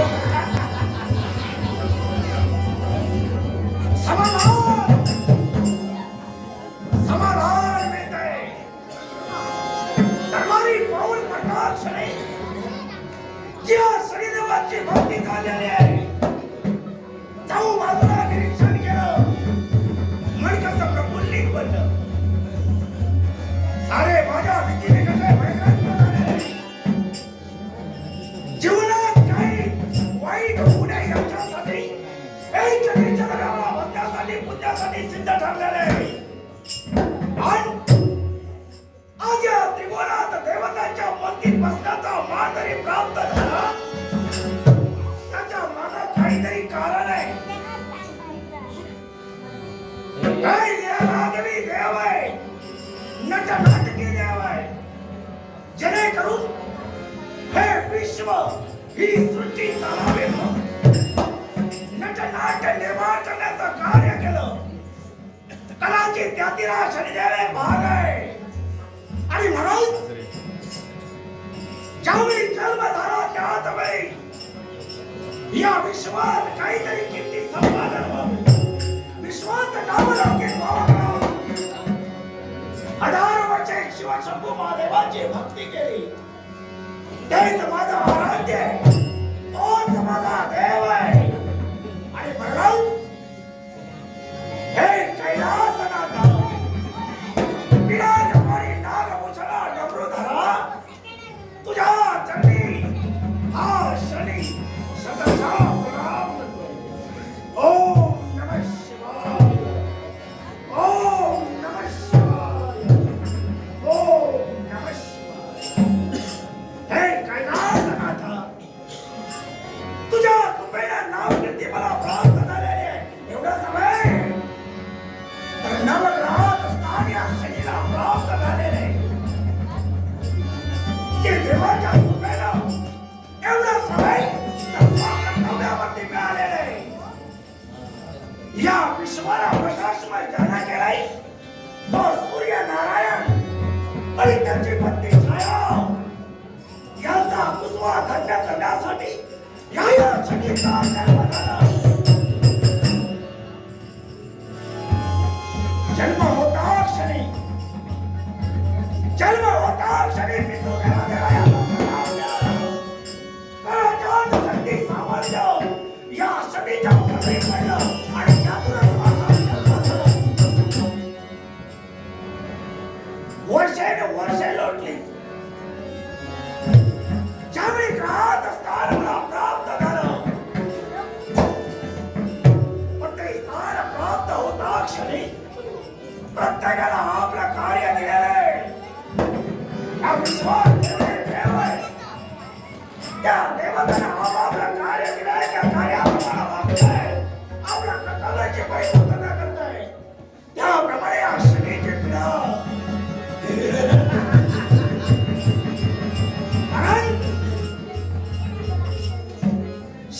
Yeah. जेणेकरून हे विश्व ही सृष्टी चालावे नटनाट्य निर्माण करण्याचं कार्य केलं. कलाची त्यातीला शनिदेव भाग आहे आणि म्हणून ज्यावेळी जन्म झाला त्याच वेळी या विश्वात काहीतरी किती संपादन व्हावे. विश्वात नामलौकिक व्हावं. हजार वर्षे शिवशंभू महादेवाची भक्ती केली. तेच माझं आराध्य आहे. तोच माझा देव आहे. आणि म्हणून जन्म होता क्षणी जन्म होता क्षणी मी तो देवादेवाया काळजात शक्ती सामर्थ्य या शनीच्या प्रती पडलं आणि त्यातूनच माझा जन्म झाला. वर्षे न वर्षे लोटली ज्यावेळी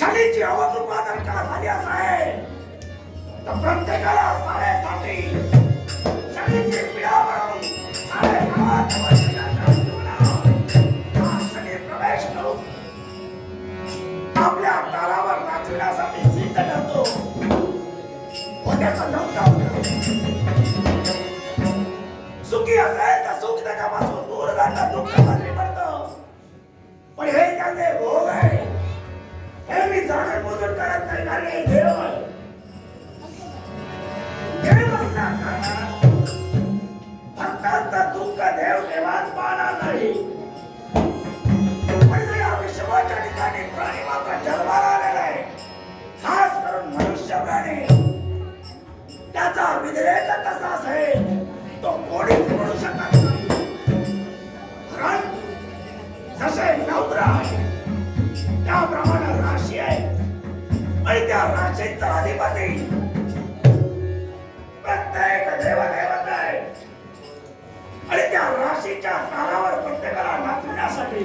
शनीची अवकृपा जर का झाली असं आहे तर प्रत्येकाला साडेसाठी शनीची पिढा म्हणून साडेसात वर्षाच्या जीवनात प्रवेश करून आपल्या तालावर नाचविण्यासाठी सिद्ध ठरतो व नव्हतं सुखी असेल तर सुख त्याच्यापासून दूर जातं दुःख पडतं. पण हे त्याचे भोग आहे. करत नाही कारण हे देव देव असल्या दुःख देव देवात पाना नाही. तालावर प्रत्येकाला नाचविण्यासाठी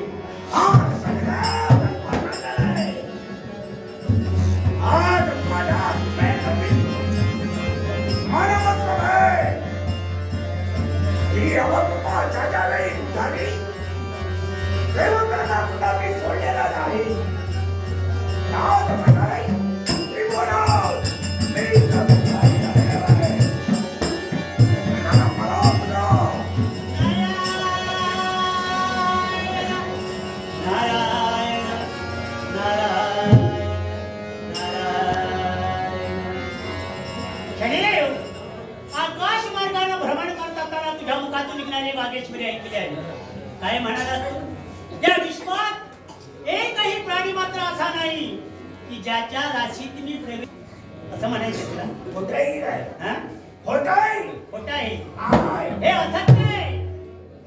नाही की ज्याच्या राशीत मी प्रवेश असं म्हणायचं तुला? नाही हा? खोटंही खोट आहे.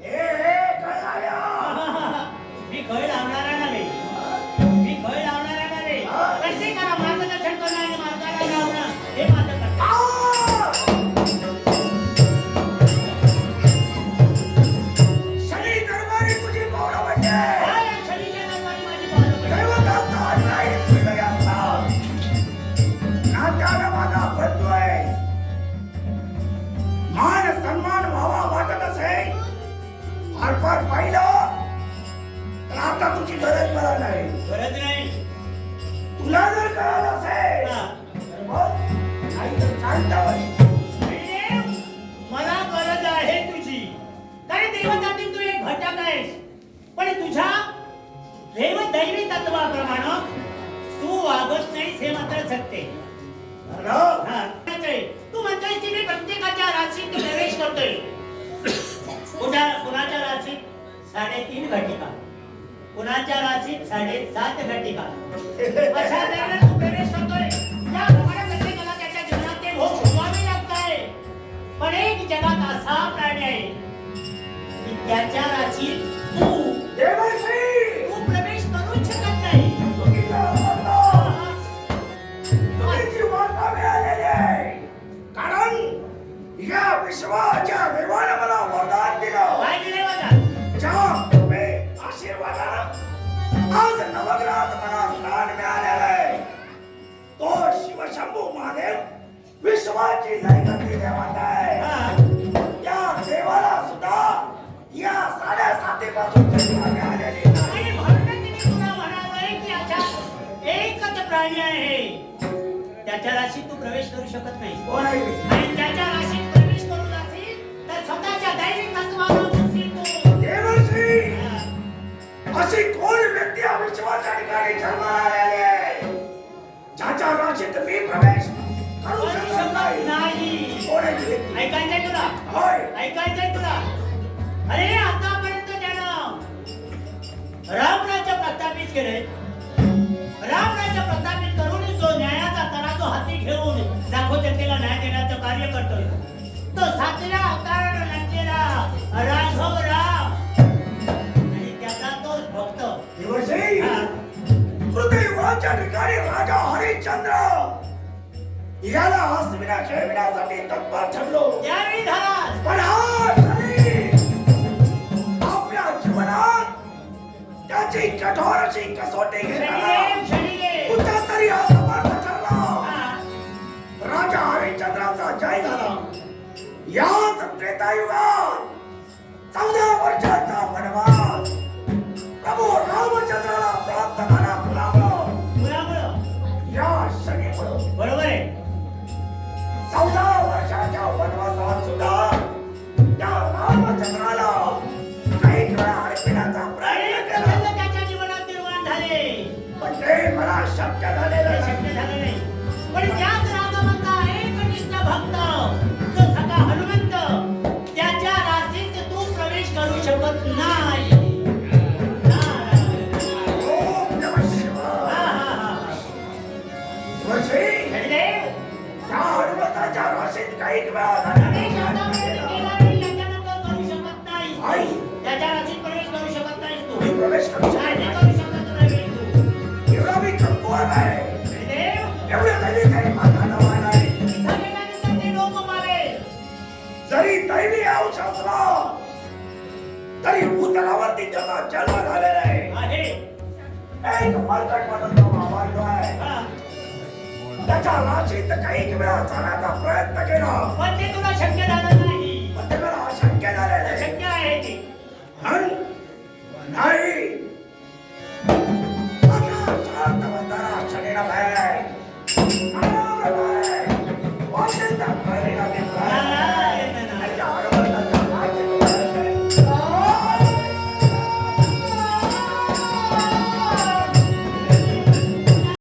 हे कळाया. मी खळ लावणारा नव्हे मी खळ लावणारा नव्हे कसे करा? मार्गदर्शन करणं आणि मार्गाला लावणं हे माझं पण तुझ्या देव दैवी तत्वाप्रमाणे तू वागत नाहीस हे मात्र सत्य आहे. आहे. तू म्हणतोय की मी प्रत्येकाच्या राशीत प्रवेश करतोय. कुठा कुणाच्या राशीत? साडेतीन घटिका. कुणाच्या राशीत? साडेसात घटिका. अशा तऱ्हेने तू प्रवेश करतोय. याप्रमाणे प्रत्येकाला त्याच्या जीवनात ते भोग भोगावे लागताय. पण एक जगात असा प्राणी आहे की त्याच्या राशीत वार्ता मिळालेली आहे. कारण या विश्वाच्या देवाने मला वरदान दिलं. ज्या कृपे आशीर्वादानं आज नवग्रहात मला स्थान मिळालेलं आहे तो शिवशंभू महादेव विश्वाची लयगती देवता आहे. त्याच्या राशीत तू प्रवेश करू शकत नाही? आणि त्याच्या राशीत प्रवेश करू जाशील तर स्वतःच्या दैविक तत्वाला मुकशील तू. देवर्षी. अशी कोण व्यक्ती या विश्वाच्या ठिकाणी जन्माला आलेली आहे ज्याच्या राशीत मी प्रवेश करू करू शकत शकत नाही. नाही. कोण आहे ती व्यक्ती? ऐकायचंय तुला? होय. ऐकायचंय तुला? अरे आतापर्यंत त्यानं रामराज्य प्रस्थापित केले कार्य करतोय. तो सातव्या अवतारानं नटलेला राघव राम. आणि त्याचा तोच भक्त. देवर्षी हा. पृथ्वीवरच्या ठिकाणी राजा हरिश्चंद्र. याला हसविण्या खेळविण्यासाठी तत्पर ठरलो. त्यावेळी झाला. पण आपल्या जीवनात त्याची कठोर अशी कसोटी शनिदेव कुठं तरी हरिश्चंद्राचा जय झाला याच त्रेतायुगात चौदा वर्षाचा वनवास प्रभू रामचंद्राला प्राप्त झाला मुलामुळं या शनीमुळं बरोबर आहे. चौदा वर्षाच्या वनवासात सुद्धा त्या रामचंद्राला काही वेळा अडकण्याचा प्रयत्न अनेक केला. प्रसंग त्याच्या जीवनात निर्माण झाले. पण ते मला शक्य झालेलं शक्य झालं नाही. पण त्याच भक्त जो सखा हनुमंत त्याच्या राशीत तू प्रवेश करू शकत नाही. नाही. नाही. त्याच्या राशीत प्रवेश करू शकत नाहीस तू. मी प्रवेश करू जरी दैवी अंश असला. तरी भूतलावरती त्याचा जन्म झालेला आहे. एक आहे. त्याच्या राशीत काही वेळा जाण्याचा प्रयत्न केला. पण ते तुला शक्य झालं नाही. पण ते मला अशक्य झालेलं आहे. शक्य आहे ते. हं?